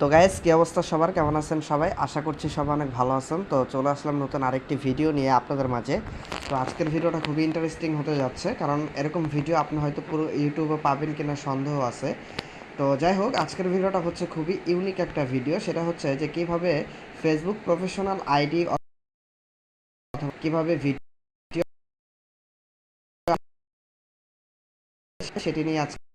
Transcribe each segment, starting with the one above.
তো গাইস কি অবস্থা সবার? কেমন আছেন সবাই? আশা করছি সবাই অনেক ভালো আছেন। তো চলে আসলাম নতুন আরেকটি ভিডিও নিয়ে আপনাদের মাঝে। তো আজকের ভিডিওটা খুবই ইন্টারেস্টিং হতে যাচ্ছে, কারণ এরকম ভিডিও আপনি হয়তো পুরো ইউটিউবে পাবেন কিনা সন্দেহ আছে। তো যাই হোক, আজকের ভিডিওটা হচ্ছে খুবই ইউনিক একটা ভিডিও সেটা হচ্ছে যে কীভাবে ফেসবুক প্রফেশনাল আইডি অথবা কীভাবে ভিডিও সেটি নিয়ে আজকে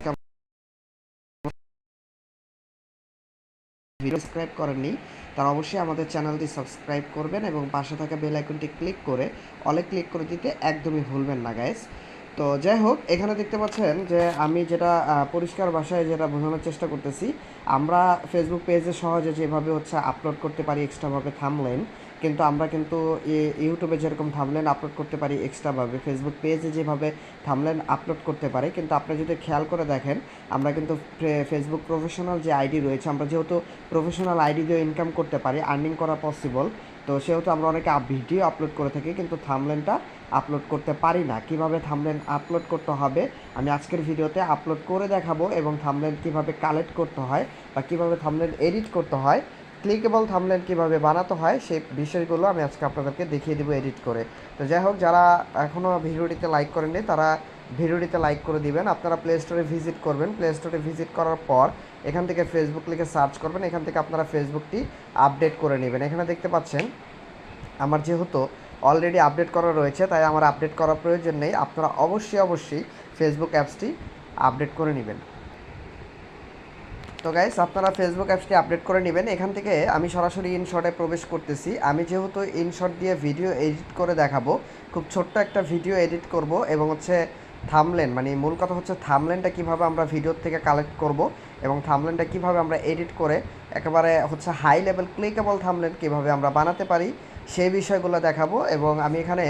ভিডিও সাবস্ক্রাইব করেননি, তারা অবশ্যই আমাদের চ্যানেলটি সাবস্ক্রাইব করবেন এবং পাশে থাকা বেল আইকনটি ক্লিক করে অলে ক্লিক করে দিতে একদমই ভুলবেন না গাইস তো যাই হোক, এখানে দেখতে পাচ্ছেন যে আমি যেটা পরিষ্কার ভাষায় যেটা বোঝানোর চেষ্টা করতেছি, আমরা ফেসবুক পেজে সহজে যেভাবে হচ্ছে আপলোড করতে পারি এক্সট্রাভাবে থামলেন কিন্তু আমরা কিন্তু ইউটিউবে যেরকম থামলেন আপলোড করতে পারি এক্সট্রাভাবে ফেসবুক পেজে যেভাবে থামলেন আপলোড করতে পারি, কিন্তু আপনি যদি খেয়াল করে দেখেন, আমরা কিন্তু ফেসবুক প্রফেশনাল যে আইডি রয়েছে, আমরা যেহেতু প্রফেশনাল আইডি দিয়ে ইনকাম করতে পারি আর্নিং করা পসিবল তো সেহেতু আমরা অনেকে ভিডিও আপলোড করে থাকি, কিন্তু থামলেনটা আপলোড করতে পারি না। কীভাবে থামলেন আপলোড করতে হবে, আমি আজকের ভিডিওতে আপলোড করে দেখাবো এবং থামলেন কীভাবে কালেক্ট করতে হয় বা কীভাবে থামলেন এডিট করতে হয় ক্লিকেবল থামলেন কীভাবে বানাতে হয় সেই বিষয়গুলো আমি আজকে আপনাদেরকে দেখিয়ে দেবো এডিট করে। তো যাই হোক, যারা এখনও ভিডিওটিতে লাইক করেননি, তারা ভিডিওটিতে লাইক করে দিবেন। আপনারা প্লে স্টোরে ভিজিট করবেন। প্লে স্টোরে ভিজিট করার পর এখান থেকে ফেসবুক লিখে সার্চ করবেন। এখান থেকে আপনারা ফেসবুকটি আপডেট করে নেবেন। এখানে দেখতে পাচ্ছেন, আমার যেহেতু অলরেডি আপডেট করা রয়েছে, তাই আমার আপডেট করার প্রয়োজন নেই। আপনারা অবশ্যই অবশ্যই ফেসবুক অ্যাপসটি আপডেট করে নেবেন। তো গাইস আপনারা ফেসবুক অ্যাপসটি আপডেট করে নেবেন। এখান থেকে আমি সরাসরি ইনশটে প্রবেশ করতেছি। আমি যেহেতু ইনশট দিয়ে ভিডিও এডিট করে দেখাবো, খুব ছোট্ট একটা ভিডিও এডিট করব এবং হচ্ছে থামলেন মানে মূল কথা হচ্ছে থামলেনটা কীভাবে আমরা ভিডিওর থেকে কালেক্ট করব এবং থামলেনটা কীভাবে আমরা এডিট করে, একেবারে হচ্ছে হাই লেভেল ক্লিকেবল থামলেন কীভাবে আমরা বানাতে পারি, সেই বিষয়গুলো দেখাবো এবং আমি এখানে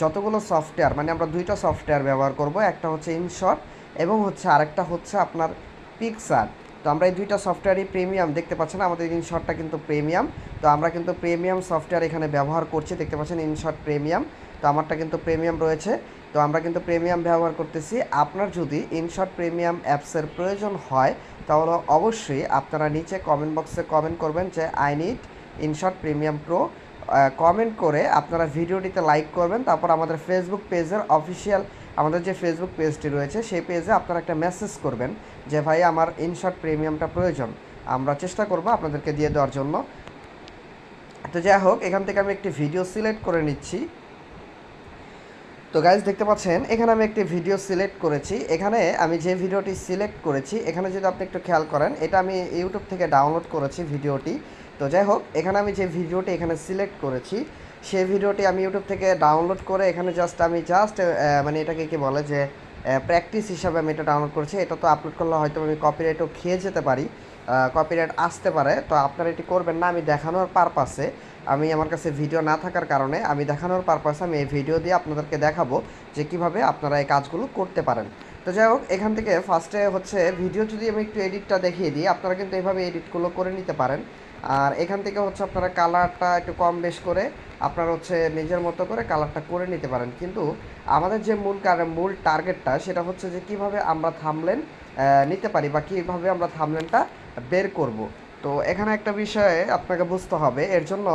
যতগুলো সফটওয়্যার মানে আমরা দুইটা সফটওয়্যার ব্যবহার করব, একটা হচ্ছে ইনশট এবং হচ্ছে আরেকটা হচ্ছে আপনার পিকসার তো আমরা এই দুইটা সফটওয়্যারই প্রিমিয়াম দেখতে পাচ্ছেন, আমাদের ইনশটটা কিন্তু প্রিমিয়াম তো আমরা কিন্তু প্রিমিয়াম সফটওয়্যার এখানে ব্যবহার করছি, দেখতে পাচ্ছেন ইনশট প্রিমিয়াম তো আমারটা কিন্তু প্রিমিয়াম রয়েছে। তো আমরা কিন্তু প্রিমিয়াম ব্যবহার করতেছি। আপনার যদি ইনশট প্রিমিয়াম অ্যাপসের প্রয়োজন হয়, তাহলে অবশ্যই আপনারা নিচে কমেন্ট বক্সে কমেন্ট করবেন যে I need InShot premium pro comment করে আপনারা ভিডিওটিতে লাইক করবেন। তারপর আমাদের ফেসবুক পেজের অফিসিয়াল আমাদের যে ফেসবুক পেজটি রয়েছে, সেই পেজে আপনারা একটা মেসেজ করবেন যে, ভাই, আমার ইনশর্ট প্রিমিয়ামটা প্রয়োজন। আমরা চেষ্টা করব আপনাদেরকে দিয়ে দেওয়ার জন্য। তো যাই হোক, এখান থেকে আমি একটি ভিডিও সিলেক্ট করে নিচ্ছি। তো গাইজ দেখতে পাচ্ছেন, এখানে আমি একটি ভিডিও সিলেক্ট করেছি। এখানে আমি যে ভিডিওটি সিলেক্ট করেছি, এখানে যদি আপনি একটু খেয়াল করেন, এটা আমি ইউটিউব থেকে ডাউনলোড করেছি ভিডিওটি তো যাই হোক, এখানে আমি যে ভিডিওটি এখানে সিলেক্ট করেছি সেই ভিডিওটি আমি ইউটিউব থেকে ডাউনলোড করে এখানে জাস্ট আমি জাস্ট মানে এটাকে কি বলে যে প্র্যাকটিস হিসাবে আমি এটা ডাউনলোড করেছি। এটা তো আপলোড করলে হয়তো আমি কপিরাইটও খেয়ে যেতে পারি কপিরাইট আসতে পারে। তো আপনারা এটি করবেন না, আমি দেখানোর পারপাসে আমি আমার কাছে ভিডিও না থাকার কারণে আমি দেখানোর পারপাসে আমি এই ভিডিও দিয়ে আপনাদেরকে দেখাবো যে কীভাবে আপনারা এই কাজগুলো করতে পারেন। তো যাই হোক, এখান থেকে ফার্স্টে হচ্ছে ভিডিও যদি আমি একটু এডিটটা দেখিয়ে দিই, আপনারা কিন্তু এইভাবে এডিটগুলো করে নিতে পারেন। আর এখান থেকে হচ্ছে আপনারা কালারটা একটু কম বেশ করে আপনারা হচ্ছে নিজের মতো করে কালারটা করে নিতে পারেন। কিন্তু আমাদের যে মূল মূল টার্গেটটা সেটা হচ্ছে যে কীভাবে আমরা থামলেন নিতে পারি বা কীভাবে আমরা থামলেনটা বের করব। তো এখানে একটা বিষয়ে আপনাকে বুঝতে হবে, এর জন্য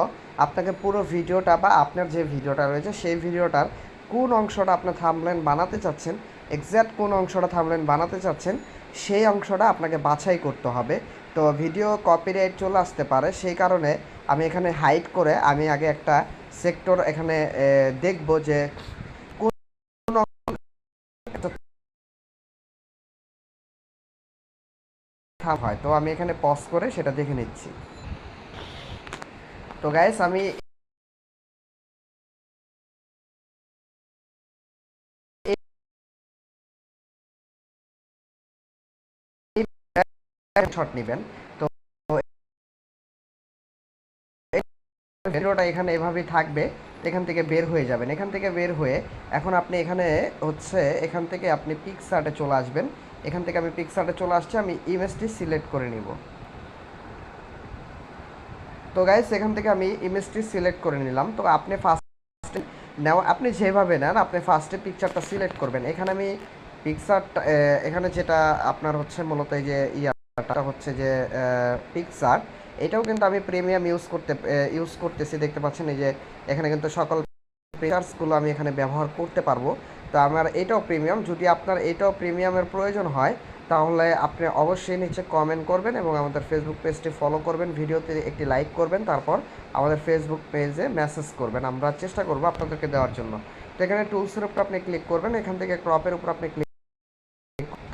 আপনাকে পুরো ভিডিওটা বা আপনার যে ভিডিওটা রয়েছে সেই ভিডিওটার কোন অংশটা আপনি থামলেন বানাতে চাচ্ছেন এক্স্যাক্ট কোন অংশটা থামলেন বানাতে চাচ্ছেন, সেই অংশটা আপনাকে বাছাই করতে হবে। তো ভিডিও কপিরাইট চলে আসতে পারে, সেই কারণে আমি এখানে হাইট করে আমি আগে একটা সেক্টর এখানে দেখব যে কোন হয়। তো আমি এখানে পজ করে সেটা দেখে নিচ্ছি। তো গাইস আমি শট নেবেন। তো ভিডিওটা এখানে এভাবেই থাকবে, এখান থেকে বের হয়ে যাবেন। এখান থেকে বের হয়ে এখন আপনি এখানে হচ্ছে এখান থেকে আপনি পিকসার্টে চলে আসবেন। এখান থেকে আমি পিকসার্টে চলে আসছি, আমি ইমেজটি সিলেক্ট করে নিব। তো গাইস এখান থেকে আমি ইমেজটি সিলেক্ট করে নিলাম। তো আপনি ফার্স্ট নেওয়া আপনি যেভাবে নেন, আপনি ফার্স্টে পিকচারটা সিলেক্ট করবেন। এখানে আমি পিকচারটা এখানে যেটা আপনার হচ্ছে মূলত এই যে ইয়া এটা হচ্ছে যে পিকচার এটাও কিন্তু আমি প্রিমিয়াম ইউজ করতে ইউজ করতেছি। দেখতে পাচ্ছেন এই যে, এখানে কিন্তু সকল ফিচার্সগুলো আমি এখানে ব্যবহার করতে পারব। তো আমার এটাও প্রিমিয়াম যদি আপনার এটাও প্রিমিয়ামের প্রয়োজন হয়, তাহলে আপনি অবশ্যই নিচে কমেন্ট করবেন এবং আমাদের ফেসবুক পেজটি ফলো করবেন, ভিডিওতে একটি লাইক করবেন, তারপর আমাদের ফেসবুক পেজে মেসেজ করবেন। আমরা চেষ্টা করব আপনাদেরকে দেওয়ার জন্য। তো এখানে টুলসের উপর আপনি ক্লিক করবেন, এখান থেকে ক্রপের উপর আপনি ক্লিক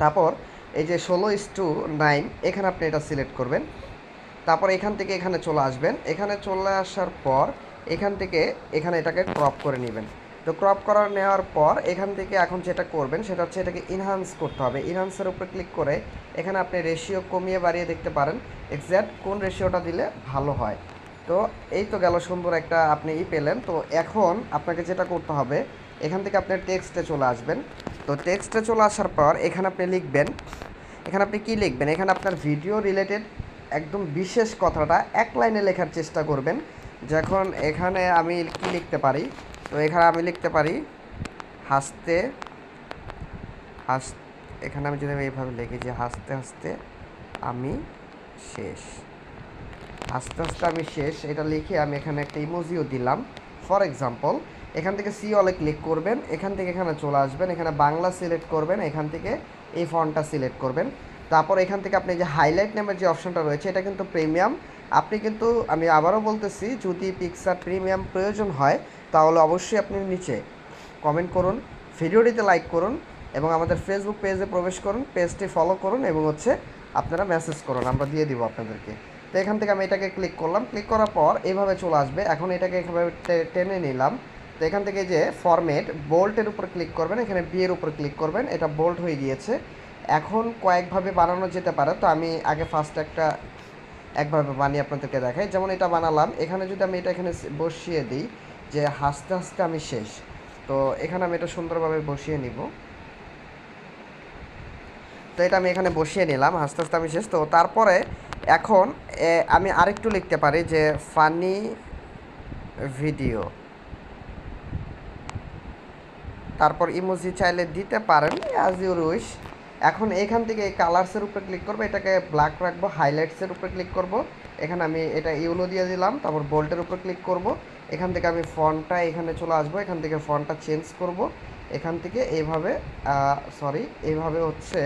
তারপর এই যে ষোলো ইস টু নাইন এখানে আপনি এটা সিলেক্ট করবেন। তারপর এখান থেকে এখানে চলে আসবেন। এখানে চলে আসার পর এখান থেকে এখানে এটাকে ক্রপ করে নেবেন। তো ক্রপ করা নেওয়ার পর এখান থেকে এখন যেটা করবেন, সেটা হচ্ছে এটাকে ইনহান্স করতে হবে। ইনহান্সের উপর ক্লিক করে এখানে আপনি রেশিও কমিয়ে বাড়িয়ে দেখতে পারেন এক্স্যাক্ট কোন রেশিওটা দিলে ভালো হয়। তো এই তো গেল সুন্দর একটা আপনি ই পেলেন। তো এখন আপনাকে যেটা করতে হবে, এখান থেকে আপনি টেক্সটে চলে আসবেন। তো টেক্সটে চলে আসার পর এখানে আপনি লিখবেন, এখানে আপনি কি লিখবেন? এখানে আপনার ভিডিও রিলেটেড একদম বিশেষ কথাটা এক লাইনে লেখার চেষ্টা করবেন। যখন এখানে আমি কি লিখতে পারি? তো এখানে আমি লিখতে পারি, হাসতে, হাস, এখানে আমি যদি আমি এইভাবে লিখি যে হাসতে হাসতে আমি শেষ। আস্তে আস্তে আমি শেষ, এটা লিখে আমি এখানে একটা ইমোজিও দিলাম। ফর এক্সাম্পল এখান থেকে সি অলে ক্লিক করবেন, এখান থেকে এখানে চলে আসবেন, এখানে বাংলা সিলেক্ট করবেন, এখান থেকে এই ফন্টটা সিলেক্ট করবেন। তারপর এখান থেকে আপনি যে হাইলাইট নামের যে অপশনটা রয়েছে, এটা কিন্তু প্রিমিয়াম আপনি কিন্তু, আমি আবারও বলতেছি, যদি পিকচার প্রিমিয়াম প্রয়োজন হয়, তাহলে অবশ্যই আপনি নিচে কমেন্ট করুন, ভিডিওটিতে লাইক করুন, এবং আমাদের ফেসবুক পেজে প্রবেশ করুন পেজটি ফলো করুন, এবং হচ্ছে আপনারা মেসেজ করুন, আমরা দিয়ে দিব আপনাদেরকে। তো এখান থেকে আমি এটাকে ক্লিক করলাম ক্লিক করার পর এইভাবে চলে আসবে। এখন এটাকে এভাবে টেনে নিলাম। তো এখান থেকে যে ফরম্যাট বোল্টের উপর ক্লিক করবেন, এখানে বিয়ের উপর ক্লিক করবেন, এটা বোল্ট হয়ে গিয়েছে। এখন কয়েকভাবে বানানো যেতে পারে, তো আমি আগে ফার্স্ট একটা একভাবে বানিয়ে আপনাদেরকে দেখাই। যেমন এটা বানালাম, এখানে যদি আমি এটা এখানে বসিয়ে দিই, যে হাসতে হাসতে আমি শেষ। তো এখানে আমি এটা সুন্দরভাবে বসিয়ে নিব। তো এটা আমি এখানে বসিয়ে নিলাম, হাসতে হাসতে আমি শেষ। তো তারপরে এখন আমি আরেকটু লিখতে পারি যে ফানি ভিডিও তারপর ইমোজি চাইলে দিতে পারেন অ্যাজ ইউর উইশ এখন এখান থেকে কালার্সের উপরে ক্লিক করব, এটাকে ব্ল্যাক রাখব হাইলাইটসের উপরে ক্লিক করব। এখানে আমি এটা ইউলো দিয়ে দিলাম, তারপর বোল্টের উপর ক্লিক করব। এখান থেকে আমি ফন্টটা এখানে চলে আসব, এখান থেকে ফন্টটা চেঞ্জ করব। এখান থেকে এইভাবে সরি এইভাবে হচ্ছে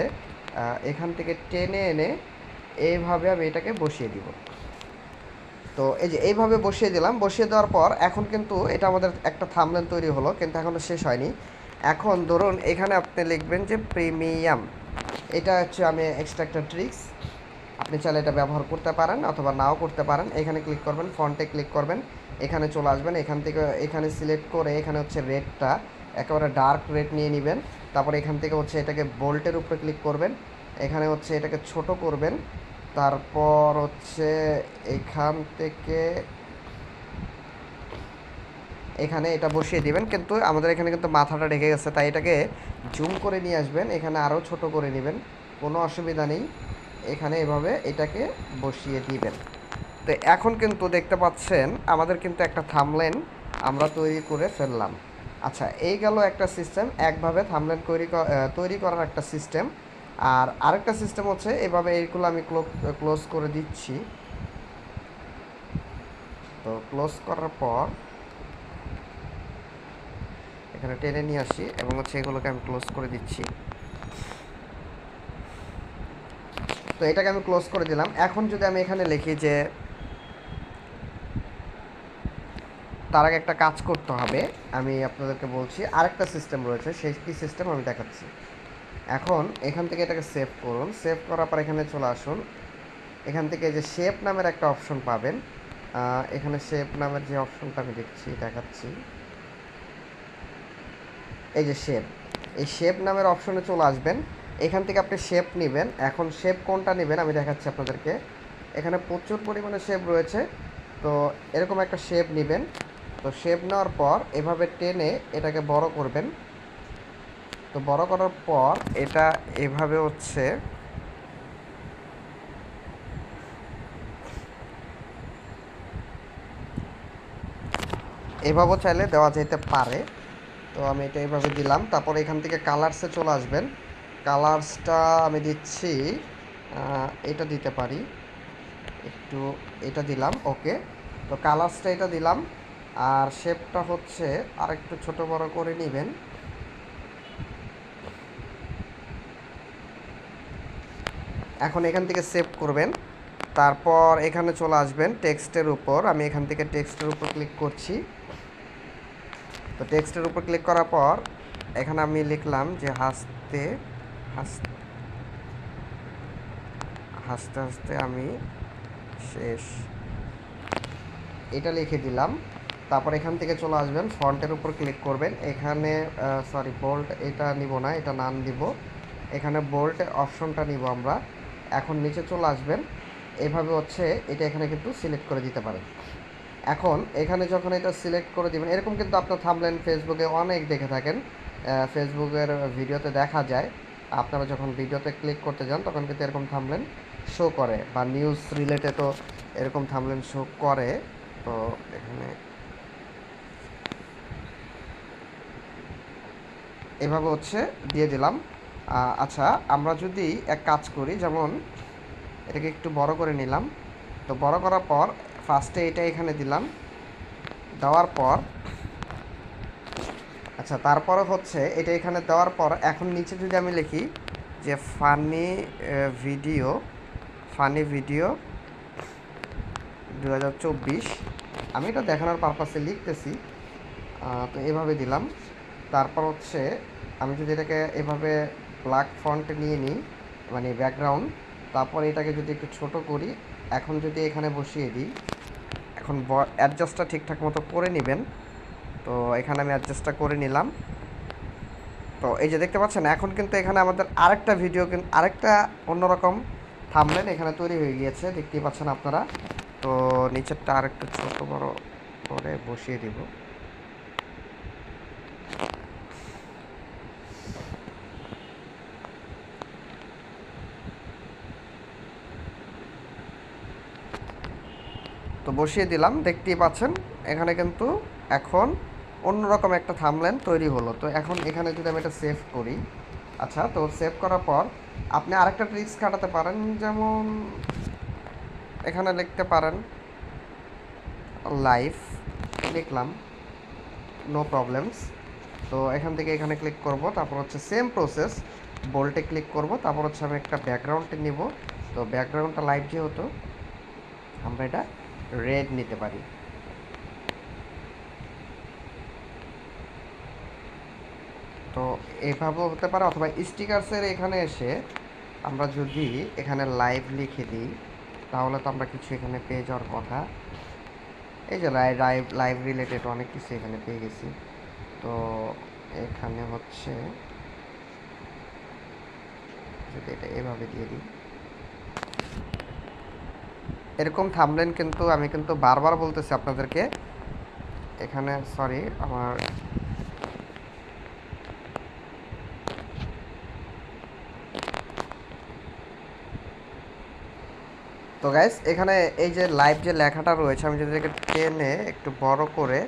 এখান থেকে টেনে এনে এইভাবে আমি এটাকে বসিয়ে দিব। তো এই যে এইভাবে বসিয়ে দিলাম, বসিয়ে দেওয়ার পর এখন কিন্তু এটা আমাদের একটা থামলেন তৈরি হলো, কিন্তু এখনও শেষ হয়নি। এখন ধরুন, এখানে আপনি লিখবেন যে প্রিমিয়াম এটা হচ্ছে আমি এক্সট্রা একটা ট্রিক্স আপনি চাইলে এটা ব্যবহার করতে পারেন অথবা নাও করতে পারেন। এখানে ক্লিক করবেন ফন্টে ক্লিক করবেন। এখানে চলে আসবেন, এখান থেকে, এখানে সিলেক্ট করে এখানে হচ্ছে রেডটা একেবারে ডার্ক রেড নিয়ে নেবেন। তারপর এখান থেকে হচ্ছে এটাকে বোল্টের উপরে ক্লিক করবেন। এখানে হচ্ছে এটাকে ছোট করবেন। তারপর হচ্ছে এখান থেকে এখানে এটা বসিয়ে দিবেন, কিন্তু আমাদের এখানে কিন্তু মাথাটা ঢেকে গেছে, তাই এটাকে জুম করে নিয়ে আসবেন, এখানে আরও ছোট করে নেবেন, কোনো অসুবিধা নেই, এখানে এভাবে এটাকে বসিয়ে দিবেন। তো এখন কিন্তু দেখতে পাচ্ছেন, আমাদের কিন্তু একটা থামলেন আমরা তৈরি করে ফেললাম। আচ্ছা এই গেল একটা সিস্টেম, একভাবে থামলেন তৈরি তৈরি করার একটা সিস্টেম, আর আরেকটা সিস্টেম হচ্ছে, এভাবে এইগুলো আমি ক্লোজ করে দিচ্ছি। তো ক্লোজ করার পর এখানে টেনে নিয়ে আসি এবং হচ্ছে এগুলোকে আমি ক্লোজ করে দিচ্ছি। তো এটাকে আমি ক্লোজ করে দিলাম। এখন যদি আমি এখানে লিখি যে তার আগে একটা কাজ করতে হবে, আমি আপনাদেরকে বলছি, আরেকটা সিস্টেম রয়েছে, সেই কি সিস্টেম আমি দেখাচ্ছি। এখন এখান থেকে এটাকে সেভ করুন। সেভ করার পর এখানে চলে আসুন। এখান থেকে যে শেপ নামের একটা অপশন পাবেন। এখানে শেপ নামের যে অপশনটা আমি দেখছি, দেখাচ্ছি। এই যে শেপ এই শেপ নামের অপশনে চলে আসবেন। এখান থেকে আপনি শেপ নেবেন। এখন শেপ কোনটা নেবেন? আমি দেখাচ্ছি আপনাদেরকে। এখানে প্রচুর পরিমাণে শেপ রয়েছে। তো এরকম একটা শেপ নেবেন। তো শেপ নেওয়ার পর এভাবে টেনে এটাকে বড় করবেন। তো বড় করার পর এটা এভাবে হচ্ছে এভাবেও চাইলে দেওয়া যেতে পারে। তো আমি এটা এইভাবে দিলাম। তারপর এখান থেকে কালার্সে চলে আসবেন। কালার্সটা আমি দিচ্ছি এটা দিতে পারি। একটু এটা দিলাম ওকে তো কালার্সটা এটা দিলাম। আর শেপটা হচ্ছে আর একটু ছোট বড় করে নেবেন। এখন এখান থেকে সেভ করবেন। তারপর এখানে চলে আসবেন টেক্সটের উপর। আমি এখান থেকে টেক্সটের উপর ক্লিক করছি। তো টেক্সটের উপর ক্লিক করার পর, এখানে আমি লিখলাম যে হাসতে হাসতে হাসতে আমি শেষ। এটা লিখে দিলাম। তারপর এখান থেকে চলে আসবেন, ফন্টের উপর ক্লিক করবেন। এখানে সরি বোল্ট এটা নিব না, এটা নান দিব। এখানে বোল্ট অপশনটা নিব আমরা। এখন নিচে চলে আসবেন। এভাবে হচ্ছে এটা এখানে কিন্তু সিলেক্ট করে দিতে পারেন। এখন এখানে যখন এটা সিলেক্ট করে দিবেন, এরকম কিন্তু আপনার থামলেন ফেসবুকে অনেক দেখে থাকেন। ফেসবুকের ভিডিওতে দেখা যায়, আপনারা যখন ভিডিওতে ক্লিক করতে যান, তখন কিন্তু এরকম থামলেন শো করে বা নিউজ রিলেটেডও এরকম থামলেন শো করে। তো এখানে এভাবে হচ্ছে দিয়ে দিলাম। আচ্ছা আমরা যদি এক কাজ করি, যেমন এটাকে একটু বড় করে নিলাম। তো বড় করার পর ফার্স্টে এটা এখানে দিলাম। দেওয়ার পর আচ্ছা তারপরে হচ্ছে এটা এখানে দেওয়ার পর, এখন নিচে যদি আমি লিখি যে ফানি ভিডিও ফানি ভিডিও দু হাজার চব্বিশ, আমি এটা দেখানোর পারপাসে লিখতেছি। তো এভাবে দিলাম। তারপর হচ্ছে আমি যদি এটাকে এভাবে ব্ল্যাক ফন্ট নিয়ে নিই মানে ব্যাকগ্রাউন্ড তারপর এটাকে যদি একটু ছোট করি, এখন যদি এখানে বসিয়ে দিই এখন অ্যাডজাস্টটা ঠিকঠাক মতো করে নেবেন। তো এখানে আমি অ্যাডজাস্টটা করে নিলাম। তো এই যে দেখতে পাচ্ছেন, এখন কিন্তু এখানে আমাদের আরেকটা ভিডিও কিন্তু আরেকটা অন্যরকম থামলেন এখানে তৈরি হয়ে গিয়েছে, দেখতেই পাচ্ছেন আপনারা। তো নিচেরটা আরেকটু ছোট বড় করে বসিয়ে দিব। বসিয়ে দিলাম, দেখতেই পাচ্ছেন। এখানে কিন্তু এখন অন্যরকম একটা থামলেন তৈরি হলো। তো এখন এখানে যদি আমি এটা সেভ করি আচ্ছা তো সেভ করার পর আপনি আরেকটা ট্রিক্স খাটাতে পারেন, যেমন এখানে লিখতে পারেন লাইভ লিখলাম নো প্রবলেমস তো এখান থেকে এখানে ক্লিক করব, তারপর হচ্ছে সেম প্রসেস বোল্টে ক্লিক করব, তারপর হচ্ছে আমি একটা ব্যাকগ্রাউন্ডে নিব। তো ব্যাকগ্রাউন্ডটা লাইভ যেহেতু, আমরা এটা রেড নিতে পারি। তো এভাবেও হতে পারে অথবা স্টিকার্সের এখানে এসে আমরা যদি এখানে লাইভ লিখে দিই, তাহলে তো আমরা কিছু এখানে পেয়ে যাওয়ার কথা। এই যে লাইভ লাইভ রিলেটেড অনেক কিছু এখানে পেয়ে গেছি। তো এখানে হচ্ছে, যদি এটা এভাবে দিয়ে দিই। এরকম থামলেন কিন্তু আমি কিন্তু বারবার বলতেছি আপনাদেরকে। এখানে সরি আমার তো গাইস এখানে এই যে লাইভ যে লেখাটা রয়েছে, আমি যদি টেনে একটু বড় করে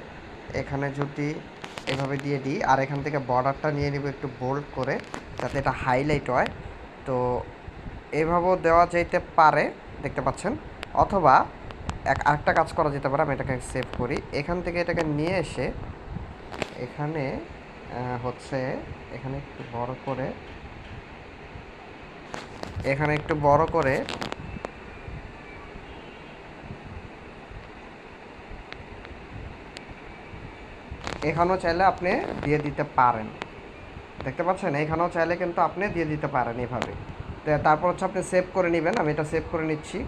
এখানে যদি এভাবে দিয়ে দিই, আর এখান থেকে বর্ডারটা নিয়ে নিব একটু বোল্ড করে, যাতে এটা হাইলাইট হয়। তো এভাবেও দেওয়া যেতে পারে, দেখতে পাচ্ছেন? অথবা এক আরেকটা কাজ করা যেতে পারে, আমি এটাকে সেভ করি। এখান থেকে এটাকে নিয়ে এসে এখানে হচ্ছে এখানে একটু বড় করে, এখানে একটু বড় করে এখানেও চাইলে আপনি দিয়ে দিতে পারেন। দেখতে পাচ্ছেন? এখানেও চাইলে কিন্তু আপনি দিয়ে দিতে পারেন এভাবে। তারপর হচ্ছে আপনি সেভ করে নেবেন। আমি এটা সেভ করে নিচ্ছি।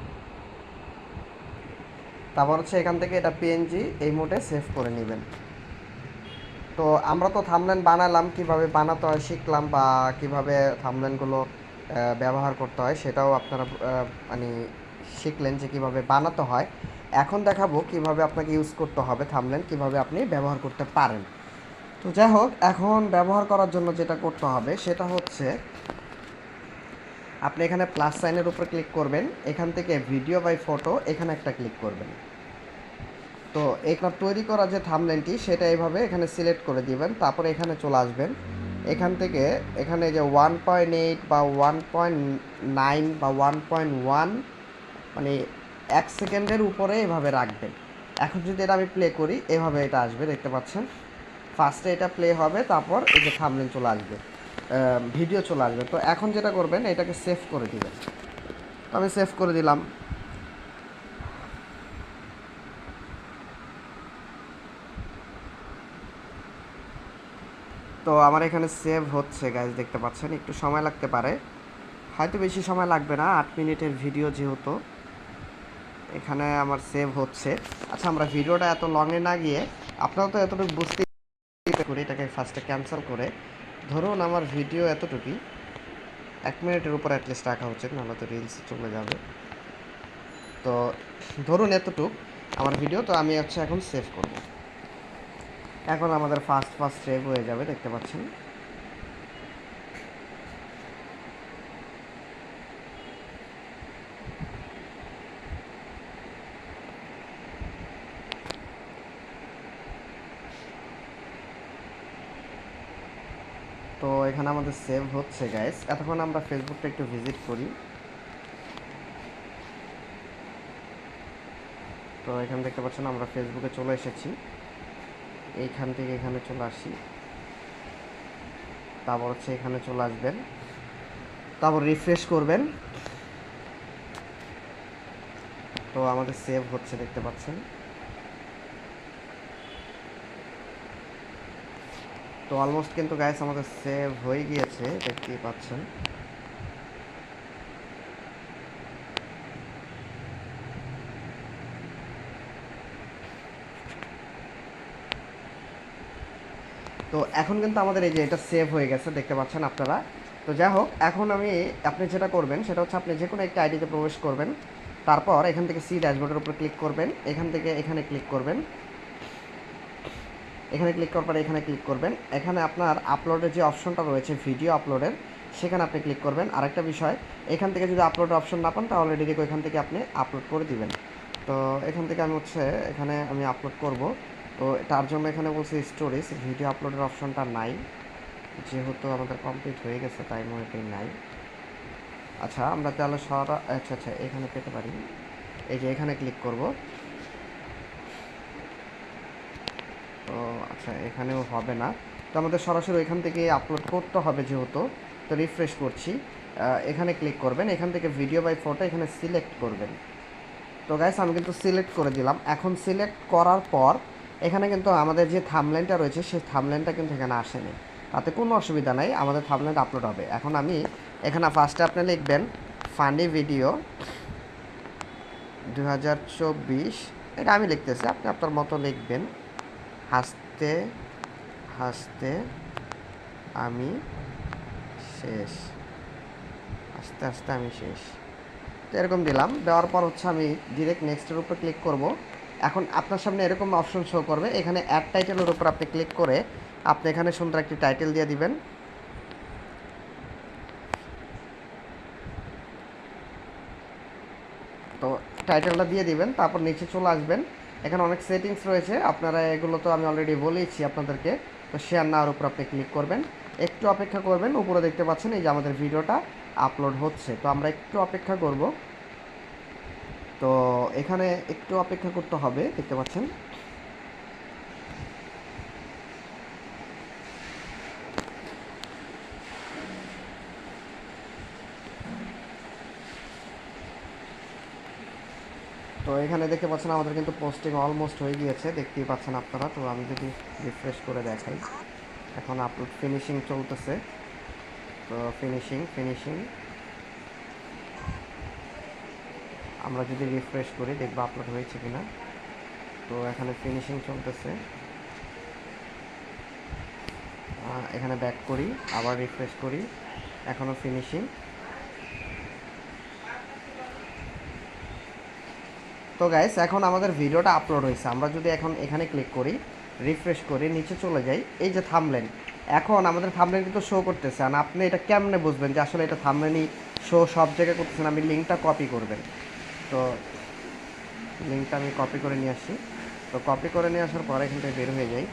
তারপর হচ্ছে এখান থেকে এটা পিএনজি এই মোডে সেভ করে নেবেন। তো আমরা তো থামলেন বানালাম, কীভাবে বানাতে হয় শিখলাম বা কীভাবে থামলেনগুলো ব্যবহার করতে হয় সেটাও আপনারা মানে শিখলেন যে কীভাবে বানাতে হয়। এখন দেখাবো কীভাবে আপনাকে ইউজ করতে হবে থামলেন কীভাবে আপনি ব্যবহার করতে পারেন। তো যাই হোক, এখন ব্যবহার করার জন্য যেটা করতে হবে সেটা হচ্ছে আপনি এখানে প্লাস সাইনের উপর ক্লিক করবেন, এখান থেকে ভিডিও বাই ফটো এখানে একটা ক্লিক করবেন। তো এখানে তৈরি করা যে থামলেনটি সেটা এইভাবে এখানে সিলেক্ট করে দিবেন, তারপরে এখানে চলে আসবেন। এখান থেকে এখানে যে ওয়ান পয়েন্ট এইট বা ওয়ান পয়েন্ট নাইন বা ওয়ান পয়েন্ট ওয়ান মানে এক সেকেন্ডের উপরে এভাবে রাখবেন। এখন যদি এটা আমি প্লে করি, এভাবে এটা আসবে, দেখতে পাচ্ছেন? ফার্স্টে এটা প্লে হবে, তারপর এই যে থামলেন চলে আসবে। ভিডিও চলে আসবে। তো এখন যেটা করবেন, এটাকে সেভ করে দিবেন। তো আমি সেভ করে দিলাম। তো আমার এখানে সেভ হচ্ছে গাইজ দেখতে পাচ্ছেন? একটু সময় লাগতে পারে। হয়তো বেশি সময় লাগবে না, আট মিনিটের ভিডিও যেহেতু। এখানে আমার সেভ হচ্ছে। আচ্ছা আমরা ভিডিওটা এত লংয়ে না গিয়ে, আপনারা তো এতটুকু বুঝতে করি এটাকে ফার্স্টে ক্যান্সেল করে ধরুন আমার ভিডিও এতটুকুই। এক মিনিটের উপর অ্যাটলিস্ট রাখা উচিত, নাহলে তো রিলস চলে যাবে। তো ধরুন এতটুকু আমার ভিডিও তো আমি হচ্ছে এখন সেভ করব। এখন আমাদের ফার্স্ট ফার্স্ট সেভ হয়ে যাবে, দেখতে পাচ্ছেন। তো এখানে আমাদের সেভ হচ্ছে গাইস এতক্ষণ আমরা ফেসবুকটা একটু ভিজিট করি। তো এখানে দেখতে পাচ্ছেন আমরা ফেসবুকে চলে এসেছি। এইখান থেকে এখানে চলে আসি। তারপর হচ্ছে এখানে চলে আসবেন। তারপর রিফ্রেশ করবেন। তো আমাদের সেভ হচ্ছে, দেখতে পাচ্ছেন। তো অলমোস্ট কিন্তু গাইস আমাদের সেভ হয়ে গিয়েছে, দেখতেই পাচ্ছেন। তো এখন কিন্তু আমাদের এই যে এটা সেভ হয়ে গেছে, দেখতে পাচ্ছেন আপনারা। তো যাই হোক, এখন আমি, আপনি যেটা করবেন, সেটা হচ্ছে আপনি যে কোনো একটা আইডিতে প্রবেশ করবেন। তারপর এখান থেকে সি ড্যাশবোর্ডের উপর ক্লিক করবেন। এখান থেকে এখানে ক্লিক করবেন। এখানে ক্লিক করার পরে এখানে ক্লিক করবেন। এখানে আপনার আপলোডের যে অপশনটা রয়েছে ভিডিও আপলোডের সেখানে আপনি ক্লিক করবেন। আরেকটা বিষয়, এখান থেকে যদি আপলোডের অপশন না পান, তাহলে ডিরেক্ট ওইখান থেকে আপনি আপলোড করে দিবেন। তো এখান থেকে আমি হচ্ছে, এখানে আমি আপলোড করব। তো তার জন্য এখানে বলছে স্টোরেজ ভিডিও আপলোডের অপশনটা নাই। যেহেতু আমাদের কমপ্লিট হয়ে গেছে, তাই মনে করি নাই। আচ্ছা আমরা তাহলে সরা আচ্ছা আচ্ছা এখানে পেতে পারি। এই যে এখানে ক্লিক করব তো আচ্ছা এখানেও হবে না। তো আমাদের সরাসরি এখান থেকে আপলোড করতে হবে যেহেতু, তো রিফ্রেশ করছি। এখানে ক্লিক করবেন, এখান থেকে ভিডিও বাই ফটো এখানে সিলেক্ট করবেন। তো গাইস আমি কিন্তু সিলেক্ট করে দিলাম। এখন সিলেক্ট করার পর, এখানে কিন্তু আমাদের যে থামলাইনটা রয়েছে, সেই থামলাইনটা কিন্তু এখানে আসেনি। তাতে কোনো অসুবিধা নাই, আমাদের থামলাইন আপলোড হবে। এখন আমি এখানে ফার্স্টে আপনি লিখবেন ফানি ভিডিও দু হাজার চব্বিশ। এটা আমি লিখতেছি, আপনি আপনার মতো লিখবেন। হাসতে হাসতে আমি শেষ। আস্তে আস্তে আমি শেষ। তো এরকম দিলাম। দেওয়ার পর হচ্ছে আমি ডিরেক্ট নেক্সটের উপর ক্লিক করব। এখন আপনার সামনে এরকম অপশন শো করবে। এখানে অ্যাড টাইটেলের উপর আপনি ক্লিক করে আপনি এখানে সুন্দর একটি টাইটেল দিয়ে দিবেন। তো টাইটেলটা দিয়ে দিবেন, তারপর নিচে চলে আসবেন। এখানে অনেক সেটিংস রয়েছে। আপনারা এগুলো তো আমি অলরেডি বলেইছি আপনাদেরকে। তো শেয়ার নেওয়ার উপর আপনি ক্লিক করবেন। একটু অপেক্ষা করবেন, উপরে দেখতে পাচ্ছেন এই যে আমাদের ভিডিওটা আপলোড হচ্ছে। তো আমরা একটু অপেক্ষা করব। তো এখানে একটু অপেক্ষা করতে হবে, দেখতে পাচ্ছেন? এখানে দেখতে পাচ্ছেন আমাদের কিন্তু পোস্টিং অলমোস্ট হয়ে গিয়েছে, দেখতেই পাচ্ছেন আপনারা। তো আমি যদি রিফ্রেশ করে দেখাই, এখন আপলোড ফিনিশিং চলতেছে। তো ফিনিশিং ফিনিশিং আমরা যদি রিফ্রেশ করি, দেখব আপলোড হয়েছে কিনা। তো এখানে ফিনিশিং চলতেছে। এখানে ব্যাক করি, আবার রিফ্রেশ করি। এখনও ফিনিশিং তো গাইস এখন আমাদের ভিডিওটা আপলোড হয়েছে। আমরা যদি এখন এখানে ক্লিক করি রিফ্রেশ করি, নিচে চলে যাই, এই যে থামলেন এখন আমাদের থামলেন কিন্তু শো করতেছে। আর আপনি এটা কেমনে বুঝবেন যে আসলে এটা থামলেনই শো সব জায়গায় করতেছেন আমি লিঙ্কটা কপি করবেন। তো লিঙ্কটা আমি কপি করে নিয়ে আসি। তো কপি করে নিয়ে আসার পর এখান থেকে বের হয়ে যাই।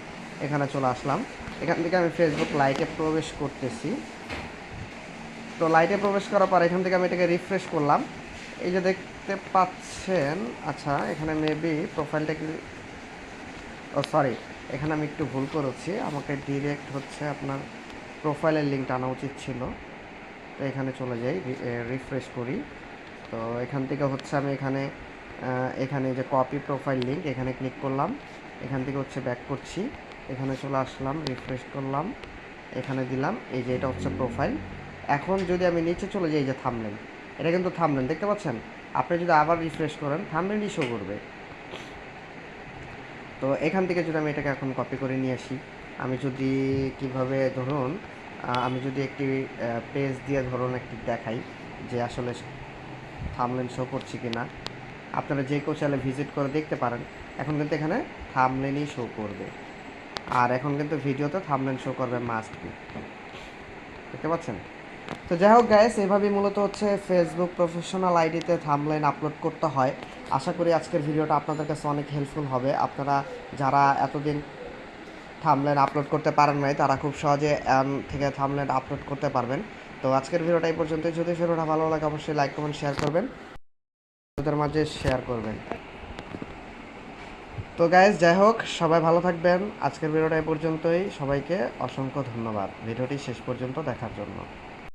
এখানে চলে আসলাম। এখান থেকে আমি ফেসবুক লাইটে প্রবেশ করতেছি। তো লাইটে প্রবেশ করার পর এখান থেকে আমি এটাকে রিফ্রেশ করলাম। এই যে দেখতে পাচ্ছেন আচ্ছা এখানে মেবি প্রোফাইলটা কি ও সরি এখানে আমি একটু ভুল করেছি। আমাকে ডিরেক্ট হচ্ছে আপনার প্রোফাইলের লিঙ্কটা আনা উচিত ছিল। তো এখানে চলে যাই রিফ্রেশ করি। তো এখান থেকে হচ্ছে আমি এখানে এখানে যে কপি প্রোফাইল লিঙ্ক এখানে ক্লিক করলাম। এখান থেকে হচ্ছে ব্যাক করছি। এখানে চলে আসলাম রিফ্রেশ করলাম। এখানে দিলাম, এই যে এটা হচ্ছে প্রোফাইল এখন যদি আমি নিচে চলে যাই যে থামলেন এটা কিন্তু থামলেন দেখতে পাচ্ছেন? আপনি যদি আবার রিফ্রেশ করেন থামলেনই শো করবে। তো এখান থেকে যদি আমি এটাকে এখন কপি করে নিয়ে আসি, আমি যদি কীভাবে ধরুন আমি যদি একটি পেজ দিয়ে ধরুন একটি দেখাই যে আসলে থামলেন শো করছি কি না আপনারা যে কেউ চাইলে ভিজিট করে দেখতে পারেন। এখন কিন্তু এখানে থামলেনই শো করবে। আর এখন কিন্তু ভিডিওতে থামলেন শো করবে মাস্ট বি দেখতে পাচ্ছেন? তো যাই হোক গ্যাস এভাবেই মূলত হচ্ছে ফেসবুক প্রফেশনাল আইডিতে থামলাইন আপলোড করতে হয়। আশা করি আজকের ভিডিওটা আপনাদের কাছে অনেক হেল্পফুল হবে। আপনারা যারা এতদিন থামলাইন আপলোড করতে পারেন নাই, তারা খুব সহজে থেকে থামলাইন আপলোড করতে পারবেন। তো আজকের ভিডিওটা এই পর্যন্ত যদি ভিডিওটা ভালো লাগে, অবশ্যই লাইক কমেন্ট শেয়ার করবেন। ওদের মাঝে শেয়ার করবেন। তো গাইজ যাই হোক, সবাই ভালো থাকবেন। আজকের ভিডিওটা এই পর্যন্তই। সবাইকে অসংখ্য ধন্যবাদ। ভিডিওটি শেষ পর্যন্ত দেখার জন্য।